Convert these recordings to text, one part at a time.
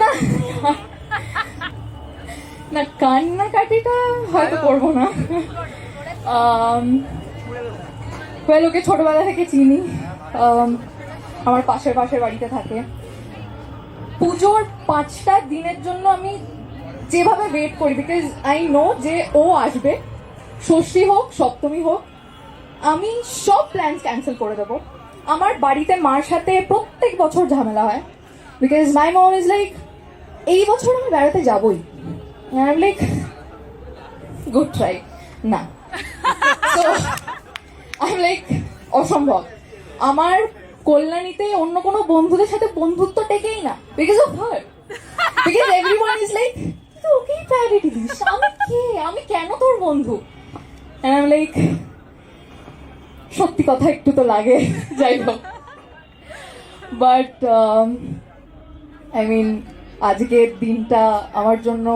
না না কান্নাকাটিটা হয়তো করব না। ওয়েল ওকে ছোটবেলা থেকে চিনি। আমার পাশের পাশের বাড়িতে থাকে। পুজোর পাঁচটা দিনের জন্য আমি যেভাবে ওয়েট করি বিকজ আই নো যে ও আসবে। ষষ্ঠী হোক, সপ্তমী হোক, আমি সব প্ল্যানস ক্যান্সেল করে দেবো। আমার বাড়িতে মার সাথে প্রত্যেক বছর ঝামেলা হয়। Because my mom is like এই বছর আমি বেড়াতে যাবই। লাইক গুড ট্রাই না। আই লাইক অসম্ভব। আমার কল্যাণীতে অন্য কোনো বন্ধুদের সাথে বন্ধুত্ব টেকেই না। Because of her because everyone is like ওকেই প্রায়োরিটি দিস। আমি কে? আমি কেন তোর বন্ধু? আই এম লাইক সত্যি কথা একটু তো লাগে। যাই হোক। বাট আই মিন আজকের দিনটা আমার জন্য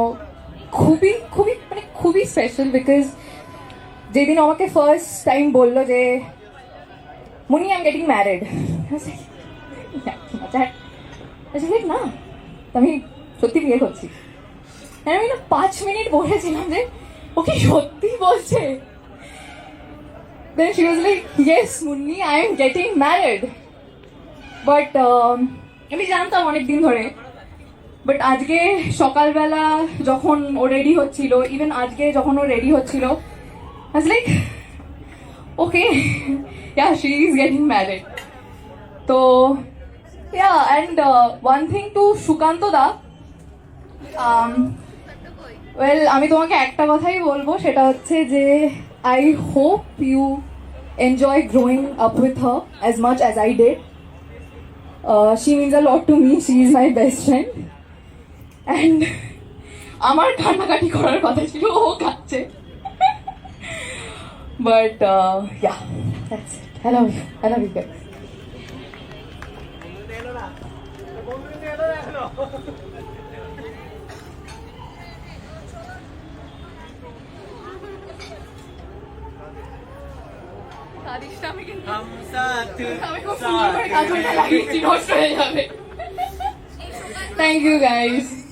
খুবই খুবই মানে খুবই স্পেশাল বিকজ যেদিন আমাকে ফার্স্ট টাইম বলল যে মুনি আই এম গেটিং ম্যারিড না আমি সত্যি বিয়ে করছি। আমি না পাঁচ মিনিট বলেছিলাম যে ও কি সত্যি বলছে? She was like, Yes, Munni, I am getting married. But um, আমি জানতাম অনেক দিন ধরে বাট আজকে সকালবেলা যখন ও রেডি হচ্ছিল ইভেন আজকে যখন ও রেডি হচ্ছিল like okay yeah she is getting married তো yeah and one thing to Sukanta da well আমি তোমাকে একটা কথাই বলব, সেটা হচ্ছে যে I hope you enjoy growing up with her as much as I did she means a lot to me she is my best friend and আমার কান্নাকাটি করার কথা ছিল ও কাঁদছে but yeah that's it I love you Thank you guys.